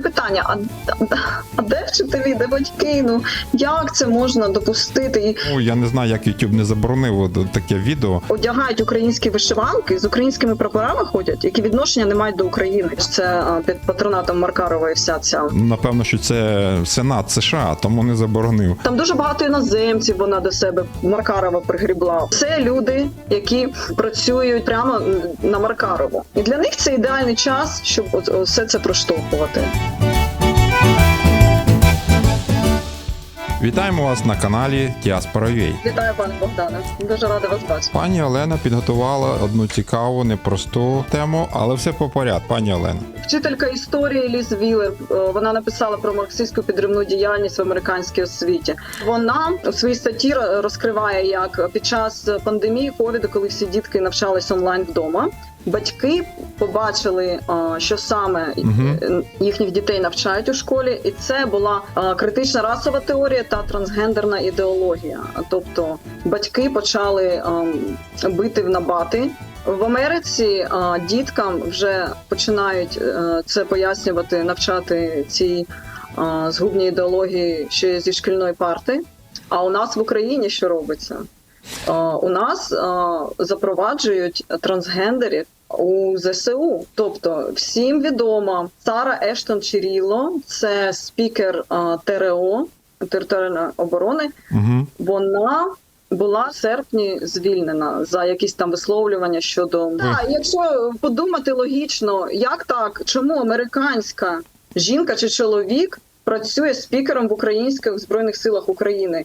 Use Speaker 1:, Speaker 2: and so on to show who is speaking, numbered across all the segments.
Speaker 1: Питання: а, а де вчителі, де батьки? Ну як це можна допустити?
Speaker 2: Ну, я не знаю, як YouTube не заборонив таке відео.
Speaker 1: одягають українські вишиванки з українськими прапорами ходять, які відношення не мають до України. Це під патронатом Маркарова і вся ця.
Speaker 2: Напевно, що це Сенат США, тому не заборонив.
Speaker 1: Там дуже багато іноземців вона до себе Маркарова пригрібла. Це люди, які працюють прямо на Маркарову, і для них це ідеальний час, щоб все це проштовхувати.
Speaker 2: Вітаємо вас на каналі Діаспора UA.
Speaker 1: Вітаю, пане Богдане. Дуже рада вас бачити.
Speaker 2: Пані Олена підготувала одну цікаву, непросту тему, але все по порядку. Пані Олена.
Speaker 1: Вчителька історії Ліз Вілер е, вона написала про марксистську підривну діяльність в американській освіті. Вона у своїй статті розкриває, як під час пандемії ковіду, коли всі дітки навчались онлайн вдома. Батьки побачили, е, що саме е, їхніх дітей навчають у школі, і це була е, критична расова теорія та трансгендерна ідеологія. Тобто батьки почали ем, бити в набати в Америці а, діткам вже починають е, це пояснювати, навчати ці а, згубні ідеології ще зі шкільної парти. А у нас в Україні що робиться? А, у нас запроваджують трансгендерів у ЗСУ. Тобто, всім відомо Сара Ештон Чіріло, це спікер а, ТРО територіальної оборони
Speaker 2: Угу.
Speaker 1: вона була в серпні звільнена за якісь там висловлювання щодо Так, якщо подумати логічно, як так, чому американська жінка чи чоловік працює спікером в українських збройних силах України?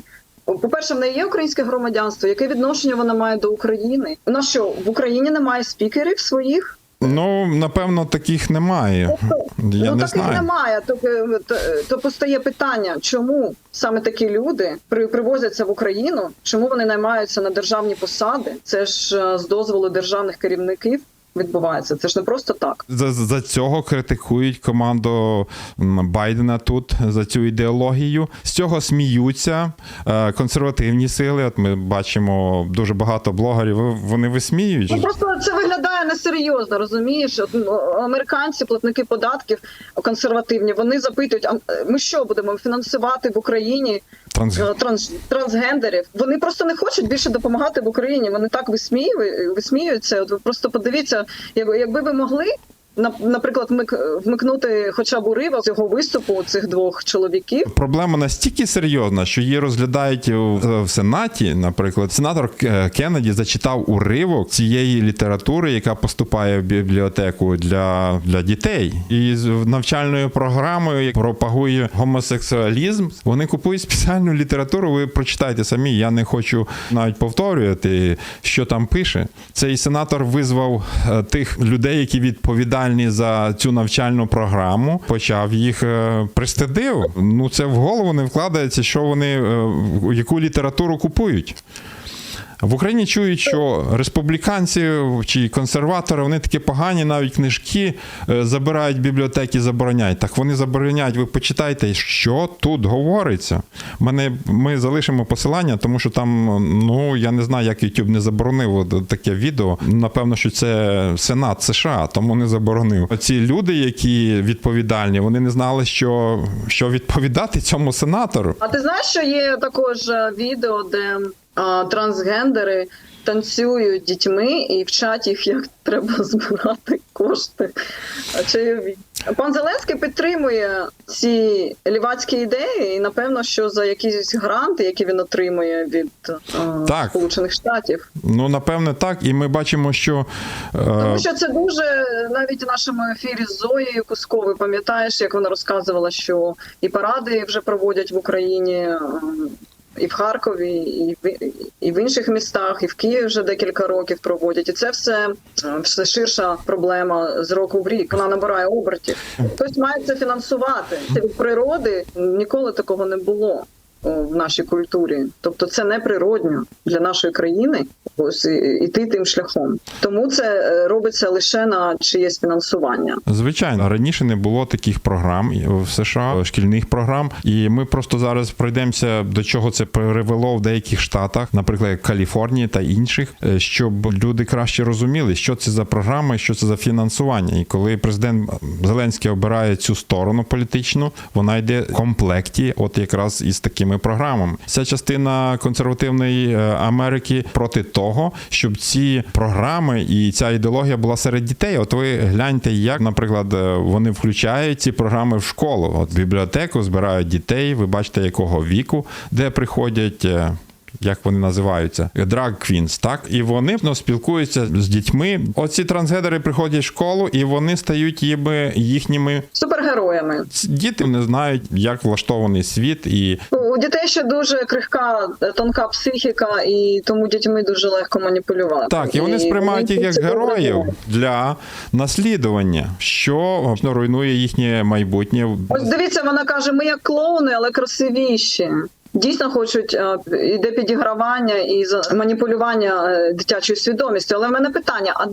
Speaker 1: По-перше, в неї є українське громадянство. Яке відношення вона має до України? Вона що в Україні немає спікерів своїх?
Speaker 2: Ну, напевно, таких немає. Я
Speaker 1: ну
Speaker 2: не
Speaker 1: таких
Speaker 2: знаю.
Speaker 1: немає. То, е, то, то постає питання, чому саме такі люди при, привозяться в Україну, чому вони наймаються на державні посади? Це ж е, з дозволу державних керівників відбувається. Це ж не просто так.
Speaker 2: За, за цього критикують команду Байдена тут за цю ідеологію. З цього сміються е, консервативні сили. От ми бачимо дуже багато блогерів. Вони висміюють.
Speaker 1: Ну просто це виглядає несерйозно, розумієш? Ну, Американці, платники податків консервативні, вони запитують: а е, ми що будемо фінансувати в Україні
Speaker 2: Транс...
Speaker 1: е, транс, трансгендерів. Вони просто не хочуть більше допомагати в Україні. Вони так висміюють, висміюються. От ви просто подивіться, як- якби ви могли. На- Наприклад, вмик- вмикнути хоча б уривок цього виступу цих двох чоловіків.
Speaker 2: Проблема настільки серйозна, що її розглядають в, в Сенаті. Наприклад, сенатор К- Кеннеді зачитав уривок цієї літератури, яка поступає в бібліотеку для, для дітей. І з навчальною програмою як пропагує гомосексуалізм. Вони купують спеціальну літературу. Ви прочитайте самі. Я не хочу навіть повторювати, що там пише. Цей сенатор визвав е, тих людей, які відповідальні за цю навчальну програму, почав їх е, пристидив. Ну це в голову не вкладається, що вони е, яку літературу купують. В Україні чують, що республіканці чи консерватори вони такі погані, навіть книжки е, забирають бібліотеки, забороняють. Так вони забороняють. Ви почитайте, що тут говориться. Мене ми залишимо посилання, тому що там, ну я не знаю, як YouTube не заборонив таке відео. Напевно, що це Сенат США, тому не заборонив. Ці люди, які відповідальні, вони не знали, що, що відповідати цьому сенатору.
Speaker 1: А ти знаєш, що є також е, відео, де трансгендери танцюють дітьми і вчать їх, як треба збирати кошти чайові. Пан Зеленський підтримує ці лівацькі ідеї, і напевно, що за якісь гранти, які він отримує від
Speaker 2: Так.
Speaker 1: Сполучених Штатів,
Speaker 2: Ну, напевне, так. І ми бачимо, що е,
Speaker 1: Тому що це дуже навіть у нашому ефірі з Зоєю Кусковою, пам'ятаєш, як вона розказувала, що і паради вже проводять в Україні. І в Харкові, і в і в інших містах, і в Києві вже декілька років проводять. І це все, е, все ширша проблема з року в рік. Вона набирає обертів. Хтось має це фінансувати. Від природи ніколи такого не було. О, в нашій культурі. Тобто це неприродньо для нашої країни ось іти тим шляхом. Тому це е, робиться лише на чиєсь фінансування.
Speaker 2: Звичайно, раніше не було таких програм в США, шкільних програм, і ми просто зараз пройдемося до чого це привело в деяких штатах, наприклад, Каліфорнії та інших, е, щоб люди краще розуміли, що це за програми, що це за фінансування. І коли президент Зеленський обирає цю сторону політичну, вона йде в комплекті, от якраз із такими програмами. Ця частина консервативної е, Америки проти того, щоб ці програми і ця ідеологія була серед дітей. От ви гляньте, як, наприклад, е, вони включають ці програми в школу. От в бібліотеку збирають дітей. Ви бачите, якого віку, де приходять. Як вони називаються? Drag Queens, так? І вони ну, спілкуються з дітьми. Оці трансгендери приходять в школу, і вони стають їми їхніми.
Speaker 1: Супергероями.
Speaker 2: Діти не знають, як влаштований світ, і
Speaker 1: У дітей ще дуже крихка, е, тонка психіка, і тому дітьми дуже легко маніпулювати.
Speaker 2: Так, і вони сприймають їх як героїв для наслідування, що ну, руйнує їхнє майбутнє.
Speaker 1: Ось дивіться, вона каже: ми як клоуни, але красивіші. Дійсно хочуть е, іде підігравання і маніпулювання е, дитячою свідомістю. Але в мене питання: а,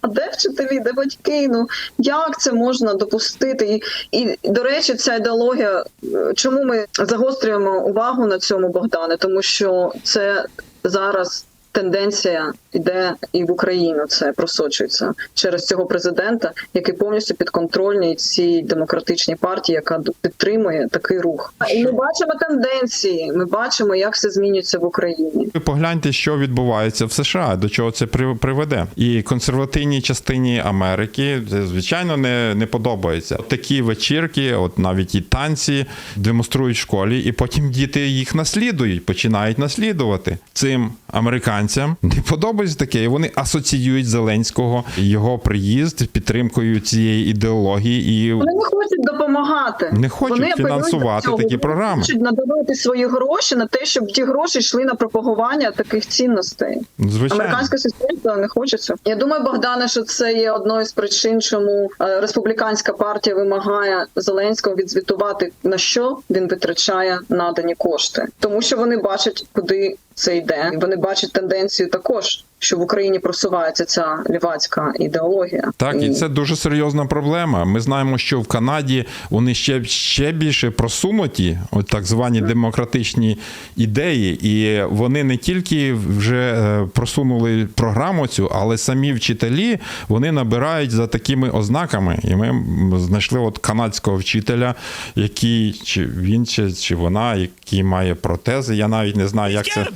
Speaker 1: а де вчителі, де батьки? Ну як це можна допустити? І, і до речі, ця ідеологія, е, чому ми загострюємо увагу на цьому, Богдане? Тому що це зараз. Тенденція йде і в Україну. Це просочується через цього президента, який повністю підконтрольний цій демократичній партії, яка підтримує такий рух. І ми бачимо тенденції. Ми бачимо, як все змінюється в Україні.
Speaker 2: Ви погляньте, що відбувається в США, до чого це при- приведе. І консервативній частині Америки це звичайно не, не подобається. Такі вечірки, от навіть і танці демонструють в школі, і потім діти їх наслідують, починають наслідувати. Цим американцям не подобається таке, і вони асоціюють Зеленського його приїзд підтримкою цієї ідеології і
Speaker 1: Вони не хочуть допомагати.
Speaker 2: Не хочуть
Speaker 1: Вони
Speaker 2: фінансувати
Speaker 1: цього.
Speaker 2: такі
Speaker 1: Вони
Speaker 2: програми.
Speaker 1: Хочуть надавати свої гроші на те, щоб ті гроші йшли на пропагування таких цінностей.
Speaker 2: звичайно.
Speaker 1: Американське суспільство не хоче цього. Я думаю, Богдане, що це є одною з причин, чому е, республіканська партія вимагає Зеленського відзвітувати на що він витрачає надані кошти, тому що вони бачать, куди це йде. Вони бачать тенденцію також, що в Україні просувається ця лівацька ідеологія.
Speaker 2: Так, і це дуже серйозна проблема. Ми знаємо, що в Канаді вони ще, ще більше просунуті, от так звані демократичні ідеї, і вони не тільки вже е, просунули програму цю, але самі вчителі вони набирають за такими ознаками. І ми знайшли от канадського вчителя, який чи він чи, чи вона, який має протези. Я навіть не знаю, як це,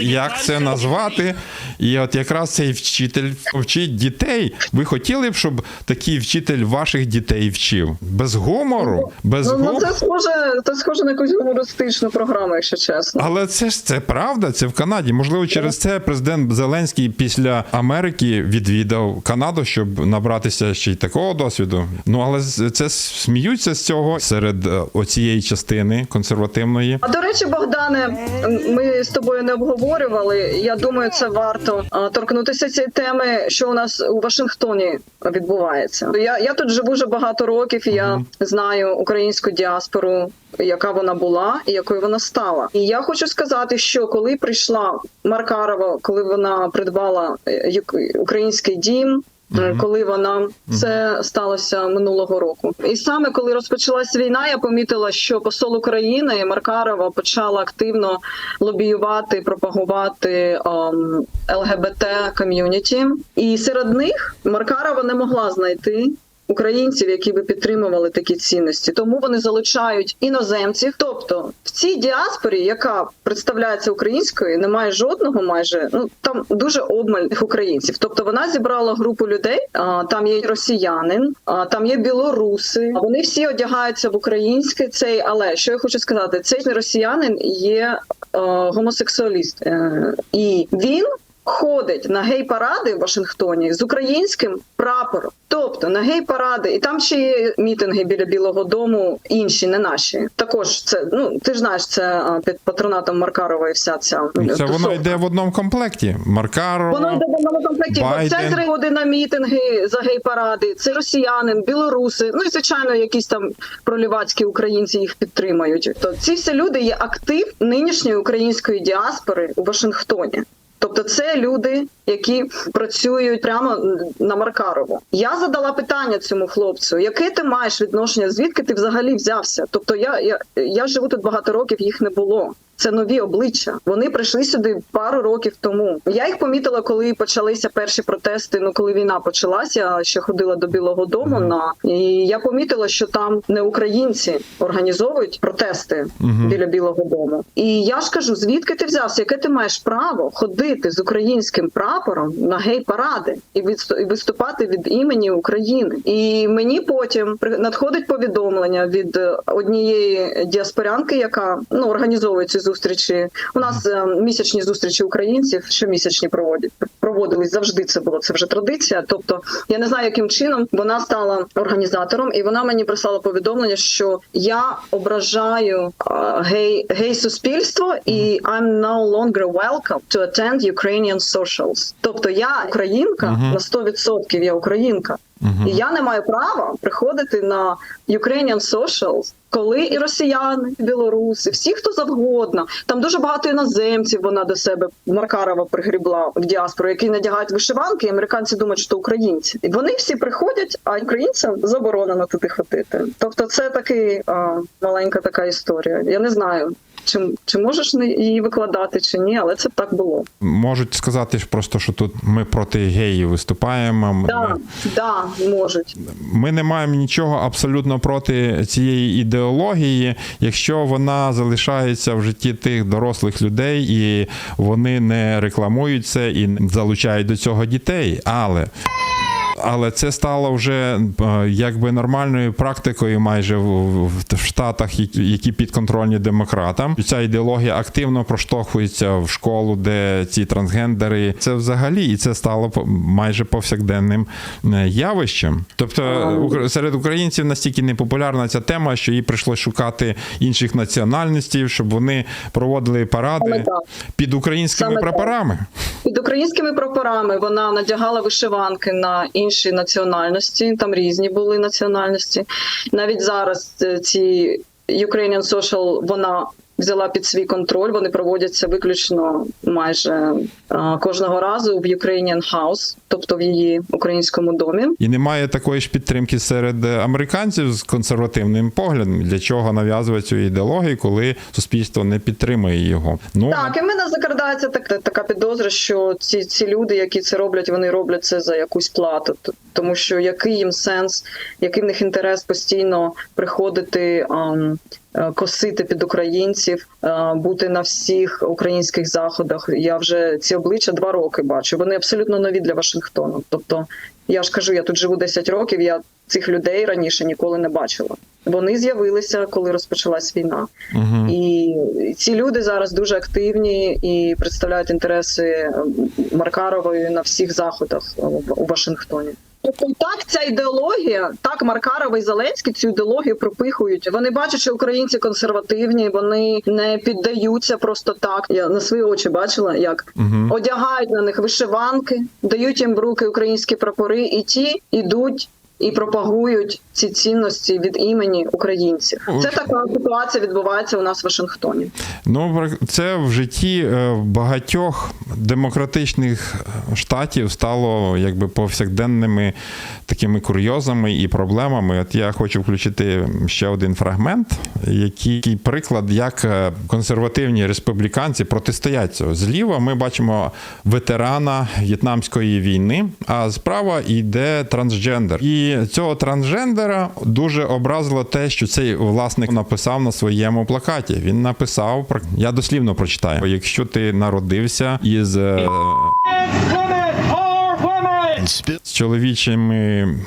Speaker 2: як це назвати. І от якраз цей вчитель вчить дітей. Ви хотіли б, щоб такий вчитель ваших дітей вчив? Без гумору, без
Speaker 1: Ну, ну це схоже, це схоже на якусь гумористичну програму, якщо чесно.
Speaker 2: Але це ж це правда, це в Канаді. Можливо, через це президент Зеленський після Америки відвідав Канаду, щоб набратися ще й такого досвіду. Ну але це сміються з цього серед е, оцієї частини консервативної.
Speaker 1: А до речі, Богдане, ми з тобою не обговорювали. Я думаю, це варто торкнутися цієї теми, що у нас у Вашингтоні відбувається. Я, я тут живу вже багато років. і Я знаю українську діаспору, яка вона була і якою вона стала. І я хочу сказати, що коли прийшла Маркарова, коли вона придбала е, український дім. Е, Коли вона це сталося минулого року, і саме коли розпочалась війна, я помітила, що посол України Маркарова почала активно лобіювати, пропагувати ем, ЛГБТ ком'юніті, і серед них Маркарова не могла знайти. Українців, які би підтримували такі цінності, тому вони залучають іноземців. Тобто в цій діаспорі, яка представляється українською, немає жодного майже ну там дуже обмаль українців. Тобто вона зібрала групу людей. А, там є росіянин, а там є білоруси. Вони всі одягаються в українське. Цей, але що я хочу сказати, цей росіянин є е, гомосексуаліст, е, і він ходить на гей-паради в Вашингтоні з українським прапором. Тобто на гей-паради, і там ще є мітинги біля Білого Дому, інші, не наші. Також це ну ти ж знаєш, це під патронатом Маркарова і вся ця
Speaker 2: Це воно йде в одному комплекті. Маркарова.
Speaker 1: Воно йде в одному комплекті. Бо
Speaker 2: Байден.
Speaker 1: Це три годи на мітинги за гей-паради. Це росіянин, білоруси. Ну і звичайно, якісь там пролівацькі українці їх підтримують. То ці всі люди є актив нинішньої української діаспори у Вашингтоні. Тобто це люди, які працюють прямо на Маркарову. Я задала питання цьому хлопцю: яке ти маєш відношення? Звідки ти взагалі взявся? Тобто, я, я, я живу тут багато років, їх не було. Це нові обличчя. Вони прийшли сюди пару років тому. Я їх помітила, коли почалися перші протести. Ну коли війна почалася, я ще ходила до Білого Дому на і я помітила, що там не українці організовують протести
Speaker 2: Мгм.
Speaker 1: біля Білого Дому. І я ж кажу, звідки ти взявся? Яке ти маєш право ходити з українським прапором на гей-паради і виступати від імені України? І мені потім надходить повідомлення від е, однієї діаспорянки, яка ну організовує ці зустрічі. У нас е, місячні зустрічі українців щомісячні проводять проводились завжди. Це було це вже традиція. Тобто я не знаю, яким чином вона стала організатором, і вона мені прислала повідомлення, що я ображаю е, гей гей суспільство, і I'm no longer welcome to attend Ukrainian socials. Тобто я українка
Speaker 2: Мгм.
Speaker 1: на 100% я українка.
Speaker 2: Мгм.
Speaker 1: І я не маю права приходити на Ukrainian socials, коли і росіяни, і білоруси, всі хто завгодно. Там дуже багато іноземців вона до себе Маркарова пригрібла в діаспору, які надягають вишиванки, і американці думають, що вукраїнці. І вони всі приходять, а українцям заборонено туди ходити. Тобто, це такий а, маленька така історія. Я не знаю. Чи, чи можеш її викладати, чи ні, але це так було.
Speaker 2: Можуть сказати просто, що тут ми проти геїв виступаємо. Ми-
Speaker 1: Да, да, можуть.
Speaker 2: Ми не маємо нічого абсолютно проти цієї ідеології, якщо вона залишається в житті тих дорослих людей, і вони не рекламують це і залучають до цього дітей. Але. Але це стало вже е, якби нормальною практикою майже в, Штатах, які підконтрольні демократам. Ця ідеологія активно проштовхується в школу, де ці трансгендери. Це взагалі і це стало майже повсякденним е, явищем. Тобто укр- серед українців настільки непопулярна ця тема, що їй прийшлось шукати інших національностей, щоб вони проводили паради під українськими прапорами.
Speaker 1: Під українськими прапорами вона надягала вишиванки на інші національності. Там різні були національності. Навіть зараз е, ці Ukrainian Social вона взяла під свій контроль. Вони проводяться виключно майже е, кожного разу в Ukrainian House, тобто в її українському домі.
Speaker 2: І немає такої ж підтримки серед американців з консервативним поглядом, для чого нав'язувати цю ідеологію, коли суспільство не підтримує його. Ну
Speaker 1: Так, і в мене закрадається так, така підозра, що ці, ці люди, які це роблять, вони роблять це за якусь плату. Тому що який їм сенс, який в них інтерес постійно приходити. ам, Косити під українців, е, бути на всіх українських заходах. Я вже ці обличчя два роки бачу. Вони абсолютно нові для Вашингтону. Тобто, я ж кажу, я тут живу 10 років. Я цих людей раніше ніколи не бачила. Вони з'явилися, коли розпочалась війна.
Speaker 2: угу.
Speaker 1: І ці люди зараз дуже активні і представляють інтереси Маркарової на всіх заходах е, у Вашингтоні. Тобто так ця ідеологія, так Маркарова і Зеленський цю ідеологію пропихують. Вони бачать, що українці консервативні, вони не піддаються просто так. Я на свої очі бачила, як
Speaker 2: Угу.
Speaker 1: одягають на них вишиванки, дають їм в руки українські прапори, і ті йдуть і пропагують ці цінності від імені українців. Це така ситуація відбувається у нас в Вашингтоні.
Speaker 2: Ну, це в житті е, багатьох демократичних штатів стало якби повсякденними такими курйозами і проблемами. От я хочу включити ще один фрагмент, який приклад, як е, консервативні республіканці протистоять цього. Зліва ми бачимо ветерана В'єтнамської війни, а справа йде трансгендер. І цього трансжендера дуже образило те, що цей власник написав на своєму плакаті. Він написав я дослівно прочитаю: якщо ти народився із з чоловічим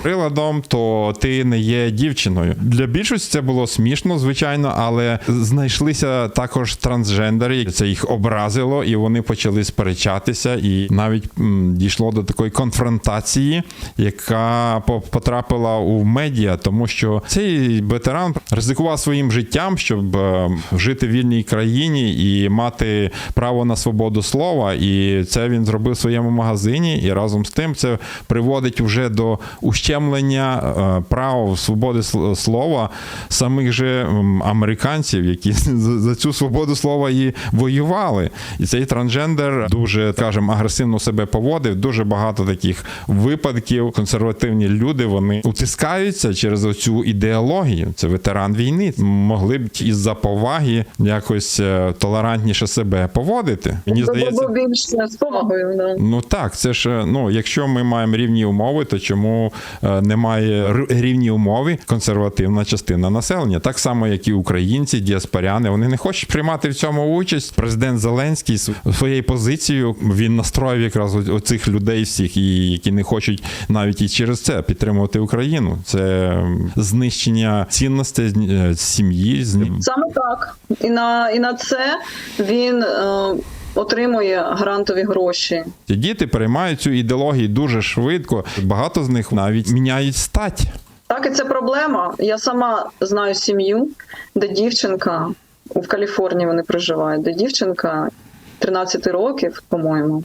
Speaker 2: приладом, то ти не є дівчиною. Для більшості це було смішно, звичайно, але знайшлися також трансгендери. Це їх образило, і вони почали сперечатися, і навіть м, дійшло до такої конфронтації, яка по- потрапила у медіа, тому що цей ветеран ризикував своїм життям, щоб е, жити в вільній країні і мати право на свободу слова. І це він зробив в своєму магазині, і разом з тим це приводить вже до ущемлення е, прав свободи слова самих же американців, які за за цю свободу слова і воювали. І цей трансгендер дуже, скажімо, агресивно себе поводив. Дуже багато таких випадків. Консервативні люди вони утискаються через оцю ідеологію. Це ветеран війни. Могли б із-за поваги якось е, толерантніше себе поводити. Мені здається,
Speaker 1: більше з повагою.
Speaker 2: Ну так, це ж е, ну, якщо ми маємо рівні умови, то чому е, немає рівні умови консервативна частина населення? Так само, як і українці, діаспоряни, вони не хочуть приймати в цьому участь. Президент Зеленський св- своєю позицією він настроїв якраз оцих людей всіх, і які не хочуть навіть і через це підтримувати Україну. Це знищення цінностей сім'ї.
Speaker 1: Саме так. І на, і на це він е, отримує грантові гроші.
Speaker 2: Ці Діти переймають цю ідеологію дуже швидко. Багато з них навіть міняють стать.
Speaker 1: Так, і це проблема. Я сама знаю сім'ю, де дівчинка в Каліфорнії вони проживають, де дівчинка 13 років, по-моєму,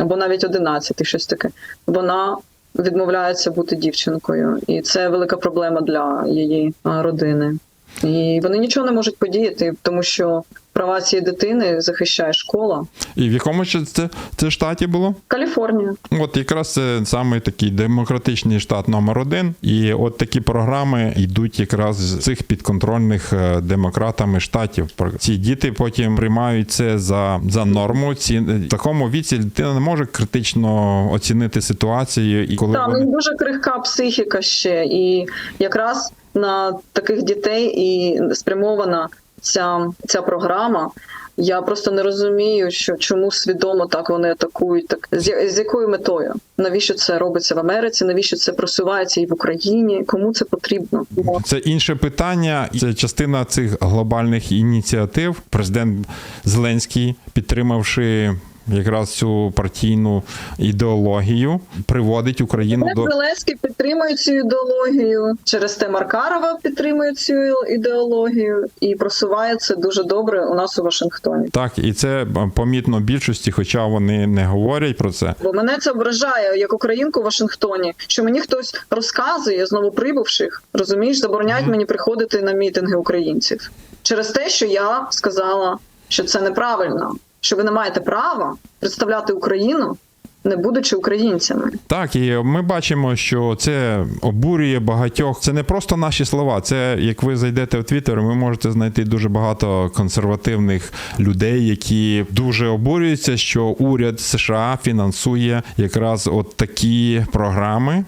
Speaker 1: або навіть 11, щось таке. Вона відмовляється бути дівчинкою, і це велика проблема для її родини. І вони нічого не можуть подіяти, тому що права цієї дитини захищає школа.
Speaker 2: І в якому ще це, це штаті було?
Speaker 1: Каліфорнія.
Speaker 2: От якраз це саме такий демократичний штат номер один. І от такі програми йдуть якраз з цих підконтрольних е, демократами штатів. Ці діти потім приймають це за, за норму. Ці в такому віці дитина не може критично оцінити ситуацію. І коли
Speaker 1: Так,
Speaker 2: вони...
Speaker 1: ну дуже крихка психіка ще, і якраз на таких дітей і спрямована ця, ця програма. Я просто не розумію, що чому свідомо так вони атакують, так з, з якою метою? Навіщо це робиться в Америці? Навіщо це просувається і в Україні? Кому це потрібно?
Speaker 2: Це інше питання. Це частина цих глобальних ініціатив. Президент Зеленський, підтримавши якраз цю партійну ідеологію, приводить Україну до
Speaker 1: Зеленський підтримує цю ідеологію. Через те Маркарова підтримує цю ідеологію і просуває це дуже добре у нас у Вашингтоні.
Speaker 2: так, і це помітно більшості, хоча вони не говорять про це.
Speaker 1: Бо мене це ображає як українку в Вашингтоні, що мені хтось розказує знову прибувших, розумієш, забороняють мені приходити на мітинги українців через те, що я сказала, що це неправильно, що ви не маєте права представляти Україну, не будучи українцями.
Speaker 2: Так, і ми бачимо, що це обурює багатьох. Це не просто наші слова. Це як ви зайдете в Твіттер, ви можете знайти дуже багато консервативних людей, які дуже обурюються, що уряд США фінансує якраз от такі програми.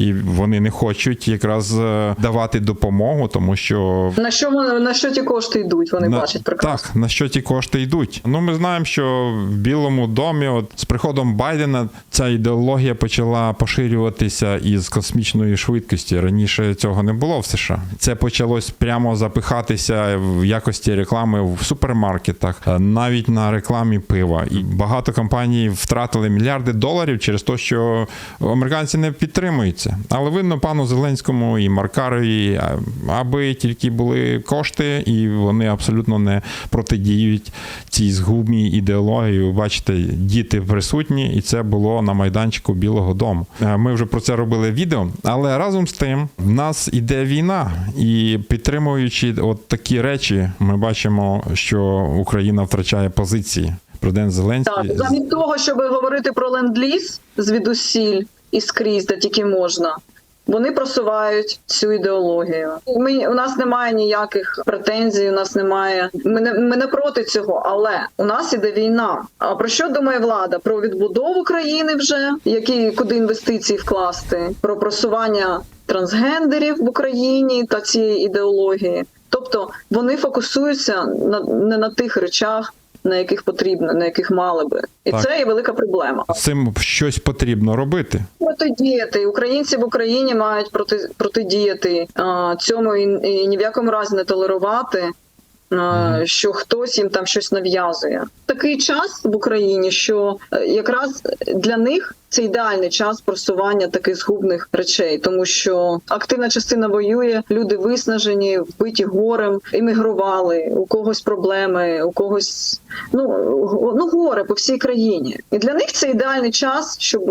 Speaker 2: І вони не хочуть якраз е, давати допомогу, тому що
Speaker 1: На що на що ті кошти йдуть? Вони
Speaker 2: на,
Speaker 1: бачать прекрасно.
Speaker 2: Так, на що ті кошти йдуть. Ну, ми знаємо, що в Білому домі, от з приходом Байдена, ця ідеологія почала поширюватися із космічної швидкості. Раніше цього не було в США. Це почалось прямо запихатися в якості реклами в супермаркетах, е, навіть на рекламі пива. І багато компаній втратили мільярди доларів через те, що американці не підтримують це. Але видно пану Зеленському і Маркарові, аби тільки були кошти, і вони абсолютно не протидіють цій згубній ідеології. Бачите, діти присутні, і це було на майданчику Білого Дому. Е, Ми вже про це робили відео, але разом з тим в нас іде війна, і підтримуючи от такі речі, ми бачимо, що Україна втрачає позиції. Президент Зеленський
Speaker 1: Так, замість того, щоб говорити про ленд-ліз звідусіль і скрізь, де тільки можна. Вони просувають цю ідеологію. Ми у нас немає ніяких претензій. У нас немає. Ми не ми не проти цього, але у нас іде війна. А про що думає влада? Про відбудову країни вже які куди інвестиції вкласти, про просування трансгендерів в Україні та цієї ідеології. Тобто вони фокусуються на не на тих речах, на яких потрібно, на яких мали би, і
Speaker 2: Так.
Speaker 1: це є велика проблема.
Speaker 2: З цим щось потрібно робити.
Speaker 1: Протидіяти українці в Україні мають проти протидіяти цьому і, і ні в якому разі не толерувати. А, Що хтось їм там щось нав'язує. Такий час в Україні, що е, якраз для них це ідеальний час просування таких згубних речей, тому що активна частина воює, люди виснажені, вбиті горем, емігрували, у когось проблеми, у когось ну, ну горе по всій країні. І для них це ідеальний час, щоб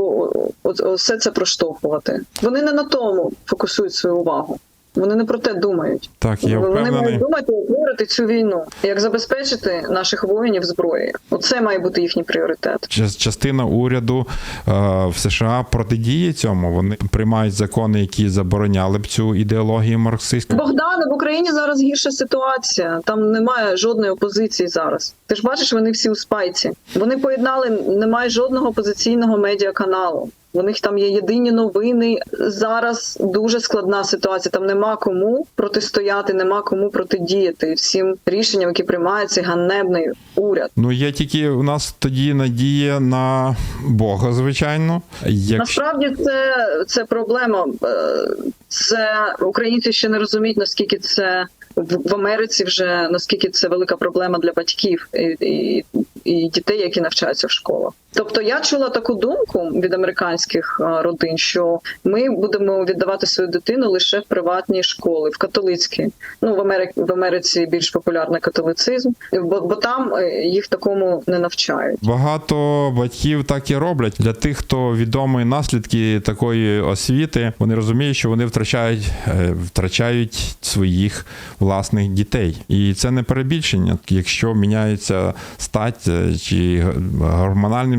Speaker 1: все це проштовхувати. Вони не на тому фокусують свою увагу. Вони не про те думають.
Speaker 2: Так, я
Speaker 1: Вони
Speaker 2: впевнений.
Speaker 1: мають думати, як виграти цю війну, як забезпечити наших воїнів зброєю. Оце має бути їхній пріоритет.
Speaker 2: Час- Частина уряду е, в США протидіє цьому. Вони приймають закони, які забороняли б цю ідеологію марксистську.
Speaker 1: Богдане, в Україні зараз гірша ситуація. Там немає жодної опозиції зараз. Ти ж бачиш, вони всі у спайці. Вони поєднали, немає жодного опозиційного медіаканалу. У них там є єдині новини. Зараз дуже складна ситуація. Там нема кому протистояти, нема кому протидіяти всім рішенням, які приймає цей ганебний уряд.
Speaker 2: Ну є тільки у нас тоді надія на Бога, звичайно. Якщо
Speaker 1: Насправді це, це проблема. Е, Це українці ще не розуміють, наскільки це в Америці вже наскільки це велика проблема для батьків і, і, і дітей, які навчаються в школах. Тобто я чула таку думку від американських родин, що ми будемо віддавати свою дитину лише в приватні школи, в католицькі. Ну в Америці в Америці більш популярний католицизм, бо, бо там е, їх такому не навчають.
Speaker 2: Багато батьків так і роблять. Для тих, хто відомі наслідки такої освіти, вони розуміють, що вони втрачають, е, втрачають своїх власних дітей. І це не перебільшення. Якщо міняється стать е, чи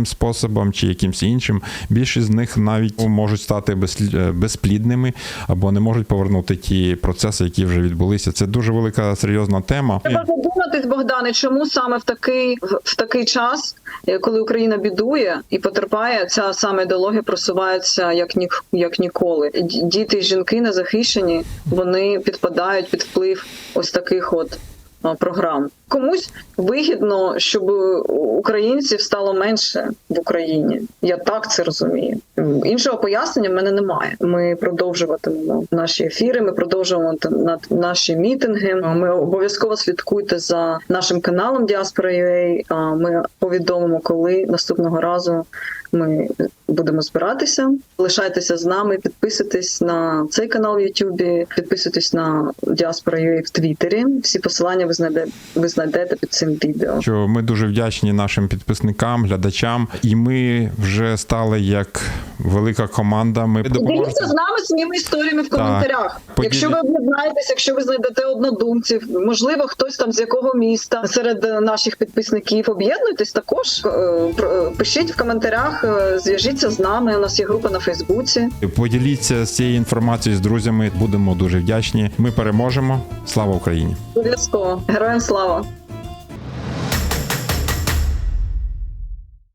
Speaker 2: гормональним способом, чи якимось іншим, більшість з них навіть можуть стати е, безплідними або не можуть повернути ті процеси, які вже відбулися. Це дуже велика серйозна тема.
Speaker 1: Треба задуматись, Богдане, чому саме в такий в- такий час, е, коли Україна бідує і потерпає, ця саме ідеологія просувається як ні як ніколи. Діти і жінки незахищені, вони підпадають під вплив ось таких от. А, Програм комусь вигідно, щоб українців стало менше в Україні. Я так це розумію. Іншого пояснення в мене немає. Ми продовжуватимемо наші ефіри. Ми продовжуємо наші мітинги. Ми обов'язково слідкуйте за нашим каналом Діаспора.ua. А Ми повідомимо, коли наступного разу ми будемо збиратися. Лишайтеся з нами, підписуйтесь на цей канал в Ютубі, підписуйтесь на Діаспора.ua в Твіттері. Всі посилання ви знайдете, ви знайдете під цим відео.
Speaker 2: що ми дуже вдячні нашим підписникам, глядачам, і ми вже стали як велика команда. Ми
Speaker 1: Діліться з нами своїми історіями в коментарях.
Speaker 2: Поділі-
Speaker 1: Якщо ви об'єднаєтесь, якщо ви знайдете однодумців, можливо, хтось там з якого міста серед наших підписників об'єднуйтесь також. е, е, Пишіть в коментарях, е, зв'яжіться з нами. У нас є група на Фейсбуці.
Speaker 2: Поділіться з цією інформацією з друзями. Будемо дуже вдячні. Ми переможемо. Слава Україні!
Speaker 1: Обов'язково героям слава!